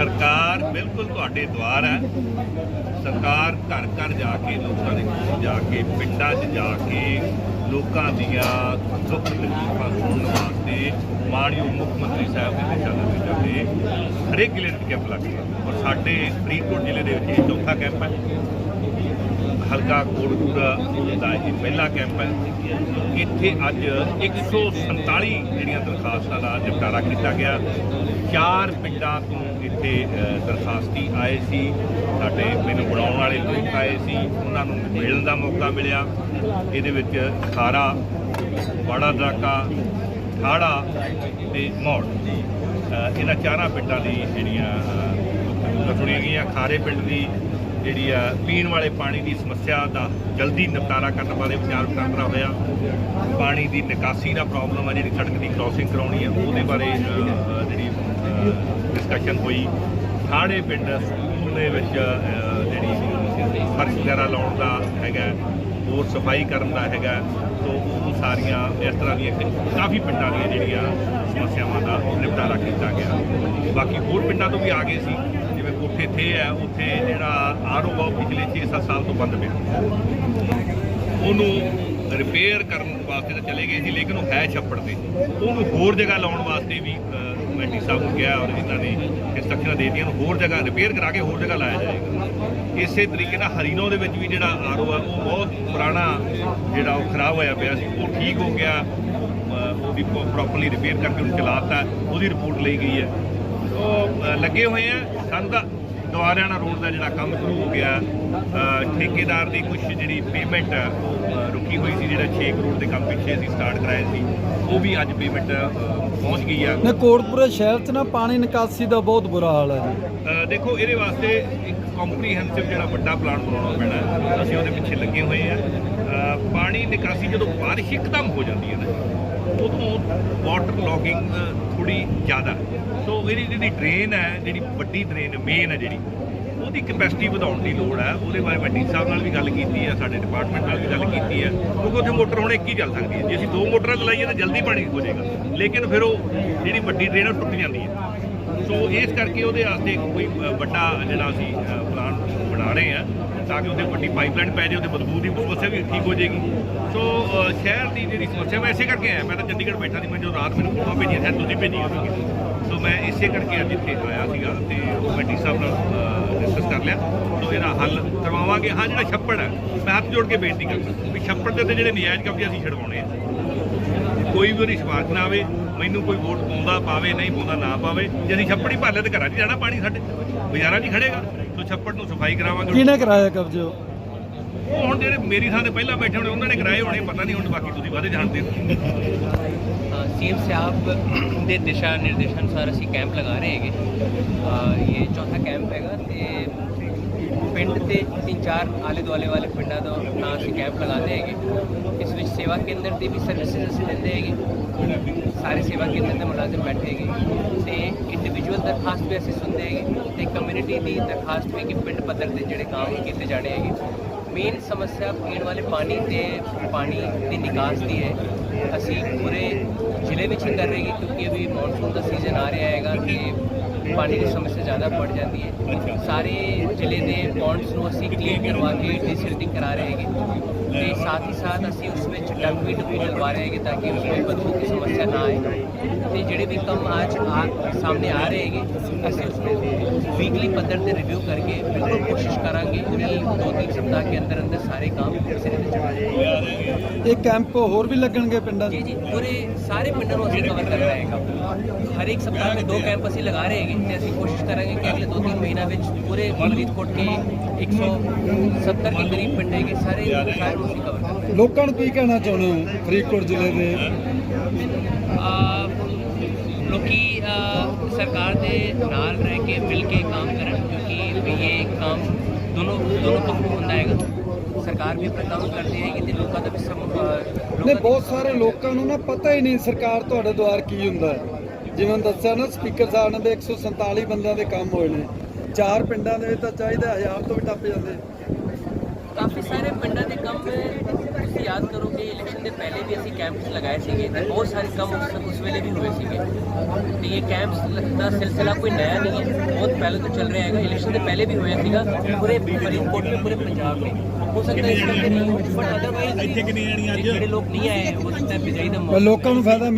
ਸਰਕਾਰ ਬਿਲਕੁਲ ਤੁਹਾਡੇ ਦੁਆਰ ਹੈ। ਸਰਕਾਰ ਘਰ ਘਰ ਜਾ ਕੇ ਲੋਕਾਂ ਦੇ ਕੋਲ ਜਾ ਕੇ, ਪਿੰਡਾਂ 'ਚ ਜਾ ਕੇ ਲੋਕਾਂ ਦੀਆਂ ਦੁੱਖ ਤਕਲੀਫਾਂ ਸੁਣਨ ਵਾਸਤੇ ਮਾਣਯੋਗ ਮੁੱਖ ਮੰਤਰੀ ਸਾਹਿਬ ਦੇ ਦਿਸ਼ਾ ਨਿਰਦੇਸ਼ਾਂ ਤੇ ਹਰੇਕ ਜ਼ਿਲ੍ਹੇ 'ਚ ਕੈਂਪ ਲੱਗੇਗਾ ਔਰ ਸਾਡੇ ਫਰੀਦਕੋਟ ਜ਼ਿਲ੍ਹੇ ਦੇ ਵਿੱਚ ਇਹ ਚੌਥਾ ਕੈਂਪ ਹੈ। ਹਲਕਾ ਕੋਟਪੂਰਾ ਦਾ ਇਹ ਪਹਿਲਾ ਕੈਂਪ ਹੈ। ਇੱਥੇ ਅੱਜ 147 ਜਿਹੜੀਆਂ ਦਰਖਾਸਤਾਂ ਦਾ ਨਿਪਟਾਰਾ ਕੀਤਾ ਗਿਆ। ਚਾਰ ਪਿੰਡਾਂ ਤੋਂ ਇੱਥੇ ਦਰਖਾਸਤੀ ਆਏ ਸੀ। ਸਾਡੇ ਮੈਨੂੰ ਬਣਾਉਣ ਵਾਲੇ ਲੋਕ ਆਏ ਸੀ। ਉਹਨਾਂ ਨੂੰ ਮਿਲਣ ਦਾ ਮੌਕਾ ਮਿਲਿਆ। ਇਹਦੇ ਵਿੱਚ ਖਾਰਾ ਬਾੜਾ ਦਰਾਕਾ ਠਾੜਾ ਤੇ ਮੌੜ। ਇਹਨਾਂ ਚਾਰਾਂ ਪਿੰਡਾਂ ਦੀ ਜਿਹੜੀਆਂ ਸੁਣੀਆਂ ਗਈਆਂ। ਖਾਰੇ ਪਿੰਡ ਦੀ ਜਿਹੜੀ ਆ ਪੀਣ ਵਾਲੇ ਪਾਣੀ ਦੀ ਸਮੱਸਿਆ ਦਾ ਜਲਦੀ ਨਿਪਟਾਰਾ ਕਰਨ ਬਾਰੇ ਵਿਚਾਰ ਵਟਾਂਦਰਾ ਹੋਇਆ ਪਾਣੀ ਦੀ ਨਿਕਾਸੀ ਦਾ ਪ੍ਰੋਬਲਮ ਆ ਜਿਹੜੀ ਸੜਕ ਦੀ ਕ੍ਰਾਸਿੰਗ ਕਰਾਉਣੀ ਆ, ਉਹਦੇ ਬਾਰੇ ਜਿਹੜੀ ਡਿਸਕਸ਼ਨ ਹੋਈ। ਖਾੜੇ ਪਿੰਡ ਸਕੂਲ ਦੇ ਵਿੱਚ ਜਿਹੜੀ ਫਰਸ਼ ਵਗੈਰਾ ਲਾਉਣ ਦਾ ਹੈਗਾ, ਹੋਰ ਸਫ਼ਾਈ ਕਰਨ ਦਾ ਹੈਗਾ ਸੋ ਉਹ ਸਾਰੀਆਂ ਇਸ ਤਰ੍ਹਾਂ ਦੀਆਂ ਕਾਫੀ ਪਿੰਡਾਂ ਦੀਆਂ ਜਿਹੜੀਆਂ ਸਮੱਸਿਆਵਾਂ ਦਾ ਨਿਪਟਾਰਾ ਕੀਤਾ ਗਿਆ। ਬਾਕੀ ਹੋਰ ਪਿੰਡਾਂ ਤੋਂ ਵੀ ਆ ਗਏ ਸੀ। ਉੱਥੇ ਥੇ ਹੈ ਉੱਥੇ ਜਿਹੜਾ ਆਰਓ ਆ ਉਹ ਪਿਛਲੇ 6-7 ਸਾਲ ਤੋਂ ਬੰਦ ਪਿਆ। ਉਹਨੂੰ ਰਿਪੇਅਰ ਕਰਨ ਵਾਸਤੇ ਤਾਂ ਚਲੇ ਗਏ ਸੀ ਲੇਕਿਨ ਉਹ ਹੈ ਛੱਪੜ ਤੇ। ਉਹਨੂੰ ਹੋਰ ਜਗ੍ਹਾ ਲਾਉਣ ਵਾਸਤੇ ਵੀ ਅ, ਐਮਡੀ ਸਾਹਿਬ ਨੂੰ ਕਿਹਾ ਔਰ ਇਹਨਾਂ ਨੇ ਇੰਸਟਰਕਸ਼ਨਾਂ ਦੇ ਦਿੱਤੀਆਂ ਹੋਰ ਜਗ੍ਹਾ ਰਿਪੇਅਰ ਕਰਾ ਕੇ ਹੋਰ ਜਗ੍ਹਾ ਲਾਇਆ ਜਾਏਗਾ। ਇਸੇ ਤਰੀਕੇ ਨਾਲ ਹਰੀਨੋ ਦੇ ਵਿੱਚ ਵੀ ਜਿਹੜਾ ਆਰਓ ਆ ਉਹ ਬਹੁਤ ਪੁਰਾਣਾ ਜਿਹੜਾ ਉਹ ਖਰਾਬ ਹੋਇਆ ਪਿਆ ਸੀ ਉਹ ਠੀਕ ਹੋ ਗਿਆ। ਉਹਦੀ ਪ੍ਰੋਪਰਲੀ ਰਿਪੇਅਰ ਕਰਕੇ ਉਹਨੂੰ ਚਲਾਤਾ ਉਹਦੀ ਰਿਪੋਰਟ ਲਈ ਗਈ ਹੈ। ਉਹ ਲੱਗੇ ਹੋਏ ਆ। ਸਾਨੂੰ ਤਾਂ ਦੁਆਰਿਆਣਾ ਰੋਡ ਦਾ ਜਿਹੜਾ ਕੰਮ ਸ਼ੁਰੂ ਹੋ ਗਿਆ ਠੇਕੇਦਾਰ ਦੀ ਕੁਝ ਜਿਹੜੀ ਪੇਮੈਂਟ ਰੁਕੀ ਹੋਈ ਸੀ ਜਿਹੜਾ 6 ਕਰੋੜ ਦੇ ਕੰਮ ਪਿੱਛੇ ਅਸੀਂ ਸਟਾਰਟ ਕਰਾਏ ਸੀ ਉਹ ਵੀ ਅੱਜ ਪੇਮੈਂਟ ਪਹੁੰਚ ਗਈ ਆ ਨੇ ਕੋਟਪੁਰੇ ਸ਼ਹਿਰ 'ਚ ਨਾ ਪਾਣੀ ਨਿਕਾਸੀ ਦਾ ਬਹੁਤ ਬੁਰਾ ਹਾਲ ਹੈ ਜੀ ਦੇਖੋ ਇਹਦੇ ਵਾਸਤੇ ਇੱਕ ਕੰਪਰੀਹੈਂਸਿਵ ਜਿਹੜਾ ਵੱਡਾ ਪਲਾਨ ਬਣਾਉਣਾ ਪੈਣਾ। ਅਸੀਂ ਉਹਦੇ ਪਿੱਛੇ ਲੱਗੇ ਹੋਏ ਆ ਪਾਣੀ ਨਿਕਾਸੀ ਜਦੋਂ ਬਾਰਿਸ਼ ਇੱਕਦਮ ਹੋ ਜਾਂਦੀ ਹੈ ਨਾ ਉਦੋਂ ਵਾਟਰ ਲੌਗਿੰਗ ਥੋੜੀ ਜ਼ਿਆਦਾ। ਸੋ ਇਹਦੀ ਜਿਹੜੀ ਡਰੇਨ ਹੈ, ਜਿਹੜੀ ਵੱਡੀ ਡਰੇਨ ਮੇਨ ਹੈ ਜਿਹੜੀ, ਉਹਦੀ ਕੈਪੈਸਿਟੀ ਵਧਾਉਣ ਦੀ ਲੋੜ ਹੈ। ਉਹਦੇ ਬਾਰੇ ਮੈਂ ਡੀ ਸਾਹਿਬ ਨਾਲ ਵੀ ਗੱਲ ਕੀਤੀ ਹੈ, ਸਾਡੇ ਡਿਪਾਰਟਮੈਂਟ ਨਾਲ ਵੀ ਗੱਲ ਕੀਤੀ ਹੈ। ਕਿਉਂਕਿ ਉੱਥੇ ਮੋਟਰ ਹੁਣ ਇੱਕ ਹੀ ਚੱਲ ਸਕਦੀ ਹੈ। ਜੇ ਅਸੀਂ ਦੋ ਮੋਟਰਾਂ ਚਲਾਈਏ ਤਾਂ ਜਲਦੀ ਪਾਣੀ ਹੋ ਜਾਏਗਾ। ਲੇਕਿਨ ਫਿਰ ਉਹ ਜਿਹੜੀ ਵੱਡੀ ਡਰੇਨ ਉਹ ਟੁੱਟ ਜਾਂਦੀ ਹੈ। ਸੋ ਇਸ ਕਰਕੇ ਉਹਦੇ ਵਾਸਤੇ ਕੋਈ ਵੱਡਾ ਜਿਹੜਾ ਅਸੀਂ ਪਲਾਨ ਬਣਾ ਰਹੇ ਆ ਤਾਂ ਕਿ ਉਹਦੇ ਵੱਡੀ ਪਾਈਪਲਾਈਨ ਪੈ ਜਾਏ, ਉਹਦੇ ਬਦਬੂ ਦੀ ਸਮੱਸਿਆ ਵੀ ਠੀਕ ਹੋ ਜਾਏਗੀ। ਸੋ ਸ਼ਹਿਰ ਦੀ ਜਿਹੜੀ ਸਮੱਸਿਆ, ਮੈਂ ਇਸੇ ਕਰਕੇ ਆਇਆ। ਮੈਂ ਤਾਂ ਚੰਡੀਗੜ੍ਹ ਬੈਠਾ ਸੀ, ਮੈਂ ਜੋ ਰਾਤ ਮੈਨੂੰ ਫੋਟੋ ਭੇਜੀ ਸੀ ਤੁਸੀਂ ਭੇਜੀ ਸੀ ਮੈਂ ਇਸੇ ਕਰਕੇ ਅੱਜ ਇੱਥੇ ਆਇਆ ਸੀਗਾ ਤੇ ਉਹ ਮੈਂ ਸਾਹਿਬ ਨਾਲ ਡਿਸਕਸ ਕਰ ਲਿਆ। ਸੋ ਇਹਦਾ ਹੱਲ ਕਰਵਾਵਾਂਗੇ। ਹਾਂ ਜਿਹੜਾ ਛੱਪੜ ਹੈ, ਮੈਂ ਹੱਥ ਜੋੜ ਕੇ ਬੇਨਤੀ ਕਰਦਾ ਵੀ ਛੱਪੜ ਦੇ ਉੱਤੇ ਜਿਹੜੇ ਨਜਾਇਜ਼ ਕਬਜ਼ੇ ਅਸੀਂ ਛਡਵਾਉਣੇ ਆ। ਕੋਈ ਵੀ ਉਹਦੀ ਸਿਫਾਰਿਸ਼ ਨਾ ਆਵੇ, ਮੈਨੂੰ ਕੋਈ ਵੋਟ ਪਾਉਂਦਾ ਪਾਵੇ, ਨਹੀਂ ਪਾਉਂਦਾ ਨਾ ਪਾਵੇ। ਜੇ ਅਸੀਂ ਛੱਪੜ ਹੀ ਭਰ ਲਿਆ ਤੇ ਘਰਾਂ 'ਚ ਜਾਣਾ ਪਾਣੀ ਸਾਡੇ ਬਾਜ਼ਾਰਾਂ 'ਚ ਹੀ ਖੜੇਗਾ। ਸੋ ਛੱਪੜ ਨੂੰ ਸਫ਼ਾਈ ਕਰਾਵਾਂਗੇ। ਕਿਹਨੇ ਕਰਾਇਆ ਕਬਜ਼ੇ? ਉਹ? ਹੁਣ ਜਿਹੜੇ ਮੇਰੀ ਥਾਂ ਤੇ ਪਹਿਲਾਂ ਬੈਠੇ ਹੋਣੇ, ਉਹਨਾਂ ਨੇ ਕਰਾਏ ਹੋਣੇ, ਪਤਾ ਨਹੀਂ ਹੁਣ ਬਾਕੀ ਤੁਸੀਂ ਵਾਦੇ ਜਾਣਦੇ ਹੋ। ਸੀਐਮ ਸਾਹਿਬ ਦੇ ਦਿਸ਼ਾ ਨਿਰਦੇਸ਼ਾਂ ਅਨੁਸਾਰ ਅਸੀਂ ਕੈਂਪ ਲਗਾ ਰਹੇ ਹੈਗੇ। ਇਹ ਚੌਥਾ ਕੈਂਪ ਹੈਗਾ ਤੇ ਪਿੰਡ ਤੇ ਤਿੰਨ ਚਾਰ ਆਲੇ ਦੁਆਲੇ ਵਾਲੇ ਪਿੰਡਾਂ ਦਾ ਨਾਂ ਅਸੀਂ ਕੈਂਪ ਲਗਾਉਂਦੇ ਹੈਗੇ। ਇਸ ਵਿੱਚ ਸੇਵਾ ਕੇਂਦਰ ਦੀ ਵੀ ਸਰਵਿਸਿਜ਼ ਅਸੀਂ ਦਿੰਦੇ ਹੈਗੇ। ਸਾਰੇ ਸੇਵਾ ਕੇਂਦਰ ਦੇ ਮੁਲਾਜ਼ਮ ਬੈਠੇ ਹੈਗੇ। ਤੇ ਇੰਡੀਵਿਜੂਅਲ ਦਰਖਾਸਤ ਵੀ ਅਸੀਂ ਸੁਣਦੇ ਹੈਗੇ ਤੇ ਕਮਿਊਨਿਟੀ ਦੀ ਦਰਖਾਸਤ ਵੀ ਕਿ ਪਿੰਡ ਪੱਧਰ ਤੇ ਜਿਹੜੇ ਕੰਮ ਕੀਤੇ ਜਾਣੇ ਹੈਗੇ। ਮੇਨ ਸਮੱਸਿਆ ਪੀਣ ਵਾਲੇ ਪਾਣੀ ਤੇ ਪਾਣੀ ਦੀ ਨਿਕਾਸ ਦੀ ਹੈ। ਅਸੀਂ ਪੂਰੇ ਜ਼ਿਲ੍ਹੇ ਵਿੱਚ ਹੀ ਕਰ ਰਹੇ ਹਾਂ ਕਿਉਂਕਿ ਅਭੀ ਮੌਨਸੂਨ ਦਾ ਸੀਜ਼ਨ ਆ ਰਿਹਾ ਹੈਗਾ ਤੇ ਪਾਣੀ ਦੀ ਸਮੱਸਿਆ ਜ਼ਿਆਦਾ बढ़ ਜਾਂਦੀ ਹੈ। ਸਾਰੇ ਜ਼ਿਲ੍ਹੇ ਦੇ ਪੌਂਡਸ ਨੂੰ ਅਸੀਂ ਕਲੀਨ ਕਰਵਾ ਕੇ ਡੀਸਿਲਟਿੰਗ ਕਰਾ ਰਹੇ ਹੈਗੇ। ਤੇ ਸਾਥ ਹੀ ਸਾਥ ਅਸੀਂ ਉਸ ਵਿੱਚ ਡੰਗ ਵੀ ਡੁਬੀ ਲਗਵਾ ਰਹੇ ਹੈਗੇ ਤਾਂ ਕਿ ਉਸ ਵਿੱਚ ਬਦਬੂ ਦੀ ਸਮੱਸਿਆ ਨਾ ਆਏ। ਤੇ ਜਿਹੜੇ ਵੀ ਕੰਮ ਅੱਜ ਆ ਸਾਹਮਣੇ ਆ ਰਹੇ ਹੈਗੇ, ਅਸੀਂ ਉਸ ਨੂੰ ਵੀਕਲੀ ਪੱਧਰ ਤੇ ਰਿਵਿਊ ਕਰਕੇ ਬਿਲਕੁਲ ਕਰਾਂਗੇ ਕਿ ਦੋ ਤਿੰਨ ਸਪਤਾਹ ਦੇ ਅੰਦਰ ਅੰਦਰ ਸਾਰੇ ਕੰਮ ਸਿਰੇ ਤੇ ਚੜਾ ਜਾਏਗਾ। ਇਹ ਕੈਂਪ ਹੋਰ ਵੀ ਲੱਗਣਗੇ ਪਿੰਡਾਂ ਜੀ ਜੀ ਪੂਰੇ ਸਾਰੇ ਪਿੰਡਾਂ ਨੂੰ ਅਸੀਂ ਕਵਰ ਕਰਨਾ ਹੈਗਾ ਹਰ ਇੱਕ ਸਪਤਾਹ ਦੇ ਦੋ ਕੈਂਪ ਅਸੀਂ ਲਗਾ ਰਹੇ ਹੈਗੇ ਤੇ ਅਸੀਂ ਕੋਸ਼ਿਸ਼ ਕਰਾਂਗੇ ਕਿ ਅਗਲੇ ਦੋ ਤਿੰਨ ਮਹੀਨਾ ਵਿੱਚ ਪੂਰੇ ਫਰੀਦਕੋਟ ਕੇ 170 ਦੇ ਕਰੀਬ ਪਿੰਡ ਹੈਗੇ ਸਾਰੇ ਸਾਰੇ ਨੂੰ ਅਸੀਂ ਕਵਰ ਕਰਾਂਗੇ ਲੋਕਾਂ ਨੂੰ ਕੀ ਕਹਿਣਾ ਚਾਹੁੰਦੇ ਹੋ ਫਰੀਦਕੋਟ ਜ਼ਿਲ੍ਹੇ ਦੇ? ਲੋਕੀ ਸਰਕਾਰ ਦੇ ਨਾਲ ਰਹਿ ਕੇ ਮਿਲ ਕੇ ਕੰਮ ਕਰਨ ਕਿਉਂਕਿ ਇਹ ਕੰਮ ਦੋਨੋਂ ਦੋਨੋਂ ਪੱਖੋਂ ਹੁੰਦਾ ਹੈਗਾ। ਸਰਕਾਰ ਵੀ ਆਪਣਾ ਕੰਮ ਕਰਦੀ ਹੈਗੀ ਤੇ ਲੋਕਾਂ ਦਾ ਵੀ ਸਮ ਅਹ ਨੇ ਲੋਕਾਂ ਦੀ- ਬਹੁਤ ਸਾਰੇ ਲੋਕਾਂ ਨੂੰ ਨਾ ਪਤਾ ਹੀ ਨਹੀਂ ਸਰਕਾਰ ਤੁਹਾਡੇ ਦੁਆਰ ਕੀ ਹੁੰਦਾ ਜਿਵੇਂ ਦੱਸਿਆ ਨਾ ਸਪੀਕਰ ਸਾਹਿਬ ਨੇ ਵੀ 147 ਬੰਦਿਆਂ ਦੇ ਕੰਮ ਹੋਏ ਨੇ। ਚਾਰ ਪਿੰਡਾਂ ਦੇ ਤਾਂ ਚਾਹੀਦਾ ਹਜ਼ਾਰ ਤੋਂ ਵੀ ਟੱਪ ਜਾਂਦੇ। ਕਾਫੀ ਸਾਰੇ ਪਿੰਡਾਂ ਦੇ ਕੰਮ ਤੁਸੀਂ ਯਾਦ ਕਰੋ ਕਿ ਇਲੈਕਸ਼ਨ ਦੇ ਪਹਿਲੇ ਵੀ ਅਸੀਂ ਕੈਂਪਸ ਲਗਾਏ ਸੀਗੇ ਤੇ ਬਹੁਤ ਸਾਰੇ ਕੰਮ ਉਸ- ਵੇਲੇ ਵੀ ਹੋਏ ਸੀਗੇ। ਤੇ ਇਹ ਕੈਂਪਸ ਦਾ ਸਿਲਸਿਲਾ ਕੋਈ ਨਇਆ ਨਹੀਂ ਹੈ। ਬਹੁਤ ਪਹਿਲਾਂ ਤੋਂ ਚੱਲ ਰਿਹਾ ਹੈਗਾ। ਇਲੈਕਸ਼ਨ ਦੇ ਪਹਿਲੇ ਵੀ ਹੋਇਆ ਸੀਗਾ ਪੂਰੇ ਫਰੀਦਕੋਟ ਵਿੱਚ ਪੂਰੇ ਪੰਜਾਬ ਵਿੱਚ ਹੋ ਸਕਦਾ ਇਸ ਕਰਕੇ ਨਹੀਂ ਬਟ ਅਦਰਵਾਈਜ਼ ਇੱਥੇ ਕਿੰਨੇ ਜਾਣੀ ਅੱਜ ਜਿਹੜੇ ਲੋਕ ਨਹੀਂ ਆਏ ਹੋ ਸਕਦਾ ਬਿਜਾਈ ਦਾ ਮੌਕਾ ਲੋਕਾਂ ਨੂੰ ਫਾਇਦਾ